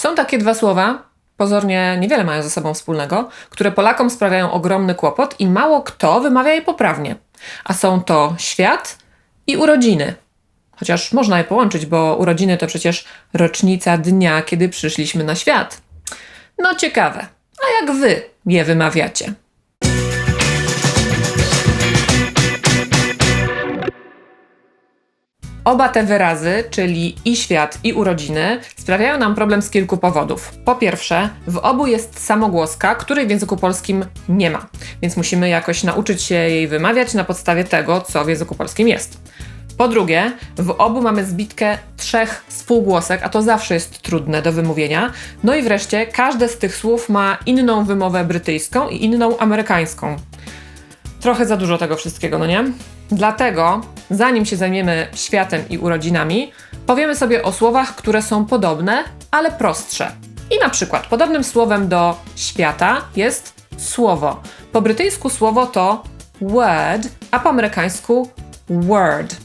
Są takie dwa słowa, pozornie niewiele mają ze sobą wspólnego, które Polakom sprawiają ogromny kłopot i mało kto wymawia je poprawnie. A są to świat i urodziny. Chociaż można je połączyć, bo urodziny to przecież rocznica dnia, kiedy przyszliśmy na świat. No ciekawe. A jak wy je wymawiacie? Oba te wyrazy, czyli i świat, i urodziny, sprawiają nam problem z kilku powodów. Po pierwsze, w obu jest samogłoska, której w języku polskim nie ma, więc musimy jakoś nauczyć się jej wymawiać na podstawie tego, co w języku polskim jest. Po drugie, w obu mamy zbitkę trzech spółgłosek, a to zawsze jest trudne do wymówienia. No i wreszcie, każde z tych słów ma inną wymowę brytyjską i inną amerykańską. Trochę za dużo tego wszystkiego, no nie? Dlatego, zanim się zajmiemy światem i urodzinami, powiemy sobie o słowach, które są podobne, ale prostsze. I na przykład podobnym słowem do świata jest słowo. Po brytyjsku słowo to word, a po amerykańsku word.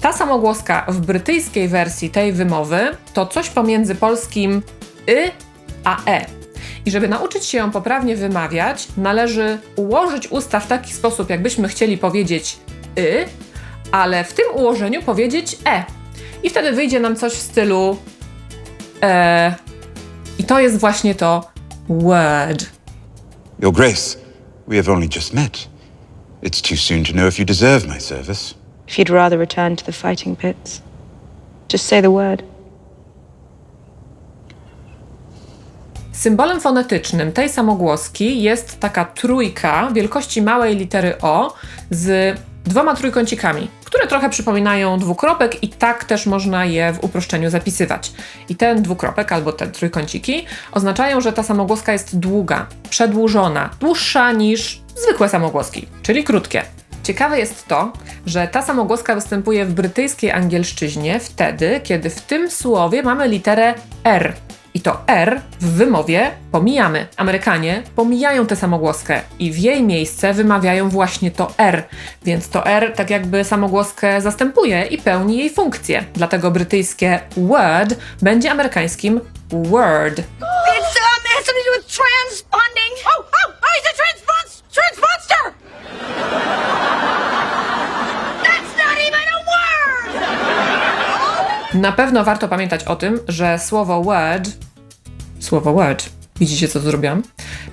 Ta samogłoska w brytyjskiej wersji tej wymowy to coś pomiędzy polskim y a e. I żeby nauczyć się ją poprawnie wymawiać, należy ułożyć usta w taki sposób, jakbyśmy chcieli powiedzieć y, ale w tym ułożeniu powiedzieć e. I wtedy wyjdzie nam coś w stylu e. I to jest właśnie to word. Your Grace, we have only just met. It's too soon to know if you deserve my service. If you'd rather return to the fighting pits, just say the word. Symbolem fonetycznym tej samogłoski jest taka trójka wielkości małej litery O z dwoma trójkącikami, które trochę przypominają dwukropek i tak też można je w uproszczeniu zapisywać. I ten dwukropek albo te trójkąciki oznaczają, że ta samogłoska jest długa, przedłużona, dłuższa niż zwykłe samogłoski, czyli krótkie. Ciekawe jest to, że ta samogłoska występuje w brytyjskiej angielszczyźnie wtedy, kiedy w tym słowie mamy literę R. I to R w wymowie pomijamy. Amerykanie pomijają tę samogłoskę i w jej miejsce wymawiają właśnie to R, więc to R tak jakby samogłoskę zastępuje i pełni jej funkcję. Dlatego brytyjskie word będzie amerykańskim word. It's um, it has something to do with transponding. Oh, oh, oh, he's a transpons transponster. Na pewno warto pamiętać o tym, że słowo word, słowo word, widzicie co zrobiłam?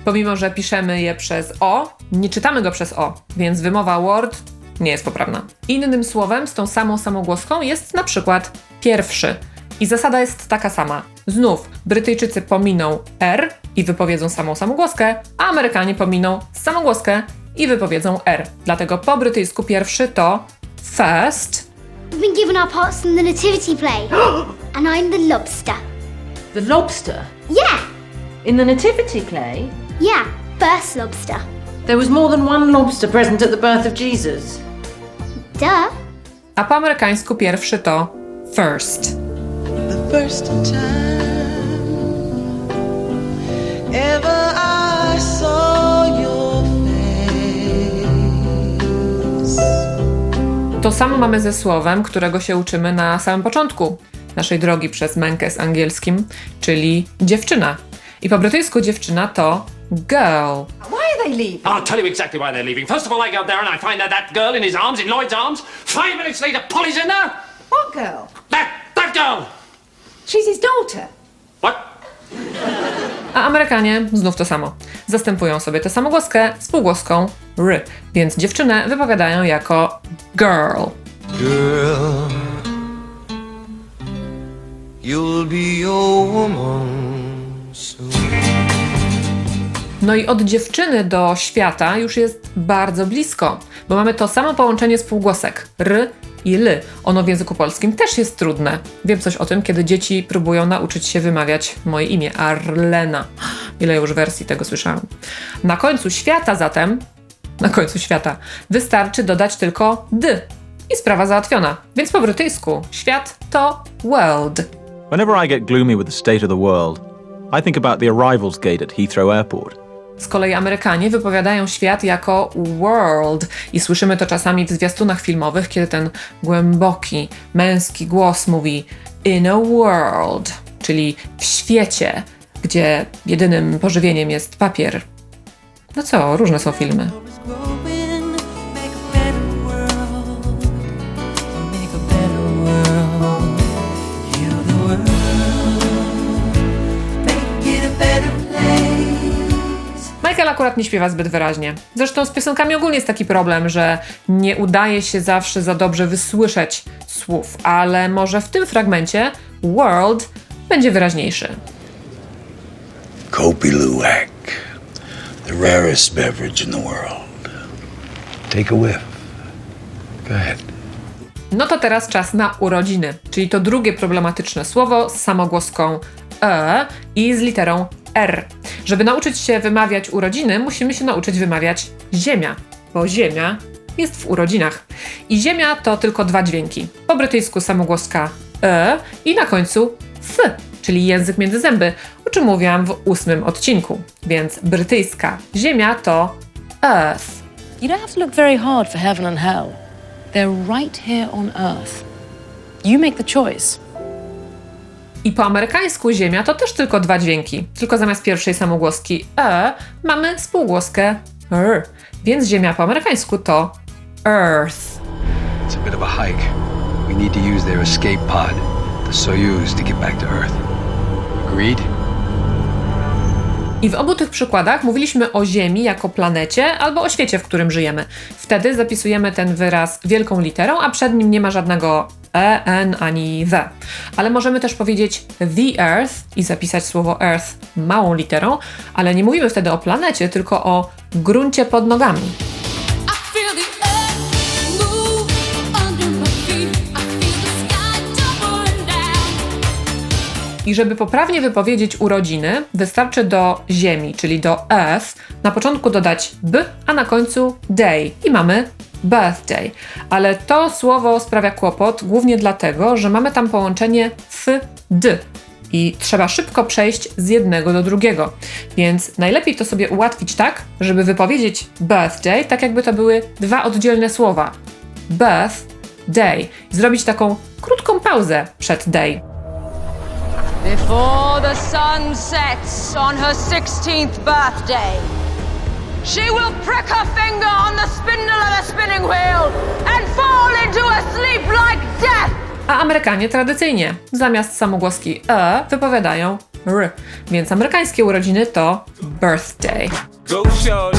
Pomimo, że piszemy je przez O, nie czytamy go przez O, więc wymowa word nie jest poprawna. Innym słowem z tą samą samogłoską jest na przykład pierwszy. I zasada jest taka sama. Znów Brytyjczycy pominą R i wypowiedzą samą samogłoskę, a Amerykanie pominą samogłoskę i wypowiedzą R. Dlatego po brytyjsku pierwszy to first, We've been given our parts in the nativity play. and I'm the lobster. The lobster? Yeah, In the Nativity play, yeah, first lobster. there was more than one lobster present at the birth of Jesus. Duh. a po amerykańsku pierwszy to first. the first time ever I saw your face. To samo mamy ze słowem, którego się uczymy na samym początku naszej drogi przez mękę z angielskim, czyli dziewczyna. I po brytyjsku dziewczyna to girl. Why are they leaving? I'll tell you exactly why they're leaving. First of all, I go there and I find that that girl in his arms, in Lloyd's arms. Five minutes later, Polly's in there. What girl? That that girl. She's his daughter. What? A Amerykanie znów to samo. Zastępują sobie tę samogłoskę spółgłoską r, więc dziewczynę wypowiadają jako girl. Girl, you'll be your woman soon. No i od dziewczyny do świata już jest bardzo blisko, bo mamy to samo połączenie spółgłosek r i l. Ono w języku polskim też jest trudne. Wiem coś o tym, kiedy dzieci próbują nauczyć się wymawiać moje imię Arlena. Ile już wersji tego słyszałam. Na końcu świata zatem, na końcu świata, wystarczy dodać tylko d i sprawa załatwiona. Więc po brytyjsku świat to world. Whenever I get gloomy with the state of the world, I think about the arrivals gate at Heathrow Airport. Z kolei Amerykanie wypowiadają świat jako world i słyszymy to czasami w zwiastunach filmowych, kiedy ten głęboki, męski głos mówi in a world, czyli w świecie, gdzie jedynym pożywieniem jest papier. No co, różne są filmy. Michael akurat nie śpiewa zbyt wyraźnie. Zresztą z piosenkami ogólnie jest taki problem, że nie udaje się zawsze za dobrze wysłyszeć słów, ale może w tym fragmencie world będzie wyraźniejszy. Kopi Luwak, the rarest beverage in the world. Take a whiff. Go ahead. No to teraz czas na urodziny, czyli to drugie problematyczne słowo z samogłoską e i z literą r. Żeby nauczyć się wymawiać urodziny, musimy się nauczyć wymawiać ziemia, bo ziemia jest w urodzinach. I ziemia to tylko dwa dźwięki. Po brytyjsku samogłoska e i na końcu f, czyli język między zęby, o czym mówiłam w ósmym odcinku. Więc brytyjska ziemia to earth. You don't have to look very hard for heaven and hell. They're right here on earth. You make the choice. I po amerykańsku ziemia to też tylko dwa dźwięki. Tylko zamiast pierwszej samogłoski e mamy spółgłoskę r. Więc ziemia po amerykańsku to earth. It's a bit of a hike. We need to use their escape pod, the Soyuz, to get back to Earth. Agreed? I w obu tych przykładach mówiliśmy o Ziemi jako planecie albo o świecie, w którym żyjemy. Wtedy zapisujemy ten wyraz wielką literą, a przed nim nie ma żadnego e, n ani the. Ale możemy też powiedzieć the earth i zapisać słowo earth małą literą, ale nie mówimy wtedy o planecie, tylko o gruncie pod nogami. I żeby poprawnie wypowiedzieć urodziny, wystarczy do ziemi, czyli do earth, na początku dodać b, a na końcu day i mamy birthday. Ale to słowo sprawia kłopot głównie dlatego, że mamy tam połączenie f, d. I trzeba szybko przejść z jednego do drugiego. Więc najlepiej to sobie ułatwić tak, żeby wypowiedzieć birthday, tak jakby to były dwa oddzielne słowa. Birth, day. Zrobić taką krótką pauzę przed day. Before the sun sets on her 16th birthday, she will prick her finger on the spindle of a spinning wheel and fall into a sleep like death. A Amerykanie tradycyjnie zamiast samogłoski e wypowiadają r, więc amerykańskie urodziny to birthday. Go shorty,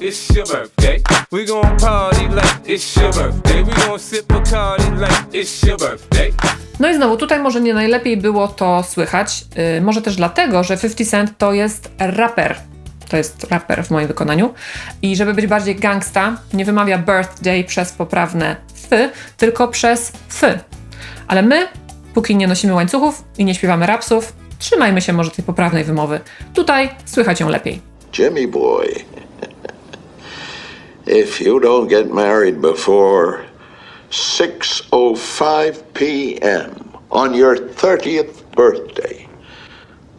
it's your birthday. We gon' party like it's your birthday. We gon' sip a party like it's your birthday. No i znowu tutaj może nie najlepiej było to słychać, yy, może też dlatego, że 50 Cent to jest raper. To jest raper w moim wykonaniu. I żeby być bardziej gangsta, nie wymawia birthday przez poprawne f, tylko przez f. Ale my, póki nie nosimy łańcuchów i nie śpiewamy rapsów, trzymajmy się może tej poprawnej wymowy. Tutaj słychać ją lepiej. Jimmy boy, if you don't get married before 6:05 p.m. on your 30th birthday,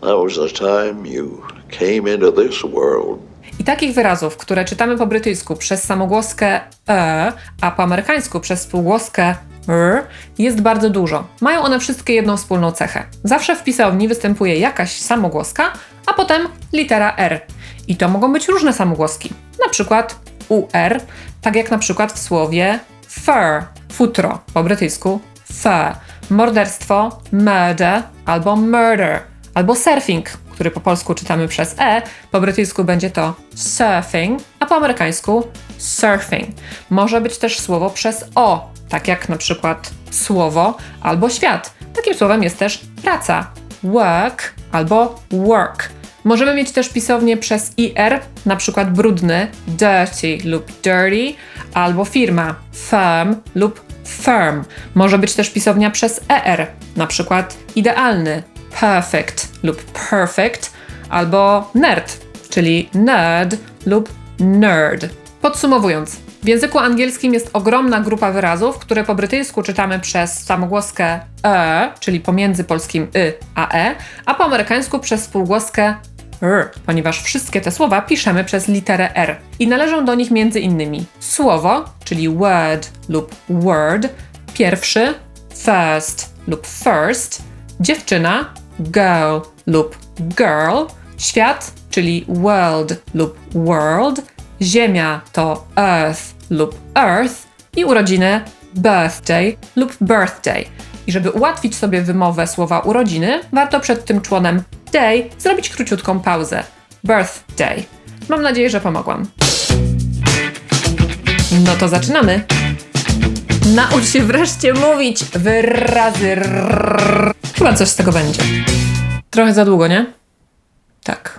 that was the time you came into this world. I takich wyrazów, które czytamy po brytyjsku przez samogłoskę e, a po amerykańsku przez spółgłoskę r, jest bardzo dużo. Mają one wszystkie jedną wspólną cechę. Zawsze w pisowni występuje jakaś samogłoska, a potem litera r. I to mogą być różne samogłoski. Na przykład ur, tak jak na przykład w słowie fur, futro, po brytyjsku fur, morderstwo, murder albo murder, albo surfing, który po polsku czytamy przez e, po brytyjsku będzie to surfing, a po amerykańsku surfing. Może być też słowo przez o, tak jak na przykład słowo albo świat. Takim słowem jest też praca, work albo work. Możemy mieć też pisownię przez ir, na przykład brudny, dirty lub dirty, albo firma, firm lub firm. Może być też pisownia przez er, na przykład idealny, perfect lub perfect, albo nerd, czyli nerd lub nerd. Podsumowując, w języku angielskim jest ogromna grupa wyrazów, które po brytyjsku czytamy przez samogłoskę e, czyli pomiędzy polskim y a e, a po amerykańsku przez spółgłoskę r, ponieważ wszystkie te słowa piszemy przez literę r. I należą do nich między innymi słowo, czyli word lub word, pierwszy, first lub first, dziewczyna, girl lub girl. Świat, czyli world lub world. Ziemia to earth lub earth. I urodziny birthday lub birthday. I żeby ułatwić sobie wymowę słowa urodziny, warto przed tym członem day zrobić króciutką pauzę. Birthday. Mam nadzieję, że pomogłam. No to zaczynamy. Naucz się wreszcie mówić wyrazy. Chyba coś z tego będzie. Trochę za długo, nie? Tak.